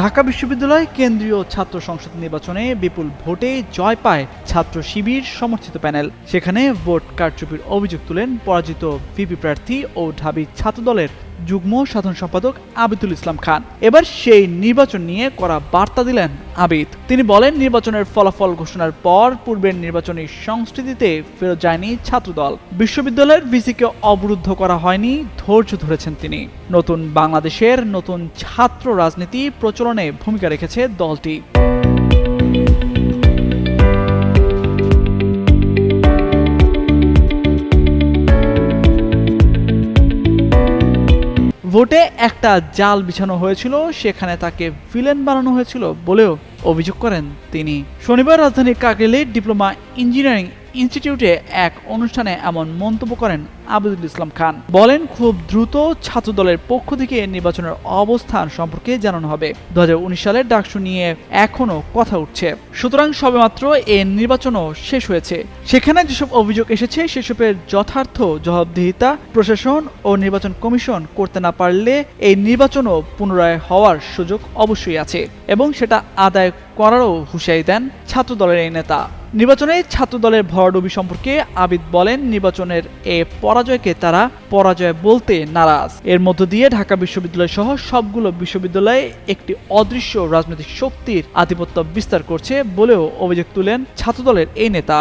ঢাকা বিশ্ববিদ্যালয় কেন্দ্রীয় ছাত্র সংসদ নির্বাচনে বিপুল ভোটে জয় পায় ছাত্র শিবির সমর্থিত প্যানেল। সেখানে ভোট কারচুপির অভিযোগ তুলেন পরাজিত ভিপি প্রার্থী ও ঢাবি ছাত্রদলের যুগ্ম সাধারণ সম্পাদক আবিদুল ইসলাম খান। এবার সেই নির্বাচন নিয়ে করা বার্তা দিলেন আবিদ। তিনি বলেন, নির্বাচনের ফলাফল ঘোষণার পর পূর্বের নির্বাচনী সংস্কৃতিতে ফেরত যায়নি ছাত্রদল। বিশ্ববিদ্যালয়ের ভিসিকে অবরুদ্ধ করা হয়নি, ধৈর্য ধরেছেন তিনি। নতুন বাংলাদেশের নতুন ছাত্র রাজনীতি প্রচলনে ভূমিকা রেখেছে দলটি। ভোটে একটা জাল বিছানো হয়েছিল, সেখানে তাকে ভিলেন বানানো হয়েছিল বলেও অভিযোগ করেন তিনি। শনিবার রাজধানীর কাকরেলে ডিপ্লোমা ইঞ্জিনিয়ারিং ইনস্টিটিউটে এক অনুষ্ঠানে এমন মন্তব্য করেন আবিদুল ইসলাম খান। বলেন, খুব দ্রুত ছাত্রদলের পক্ষ থেকে নির্বাচনের অবস্থান সম্পর্কে জানানো হবে। দু সালের ডাকসু নিয়ে এখনও কথা উঠছে। সুতরাং সবেমাত্র এ নির্বাচনও শেষ হয়েছে। সেখানে যেসব অভিযোগ এসেছে, সেসবের যথার্থ জবাবদিহিতা প্রশাসন ও নির্বাচন কমিশন করতে না পারলে এই নির্বাচনও পুনরায় হওয়ার সুযোগ অবশ্যই আছে এবং সেটা আদায় করারও হুঁশিয়ারি দেন ছাত্র দলের এই নেতা। নির্বাচনে ছাত্র দলের ভরাডুবি সম্পর্কে আবিদ বলেন, নির্বাচনের এ পরাজয়কে তারা পরাজয় বলতে নারাজ। এর মধ্য দিয়ে ঢাকা বিশ্ববিদ্যালয় সহ সবগুলো বিশ্ববিদ্যালয়ে একটি অদৃশ্য রাজনৈতিক শক্তির আধিপত্য বিস্তার করছে বলেও অভিযোগ তুলেন ছাত্র দলের এই নেতা।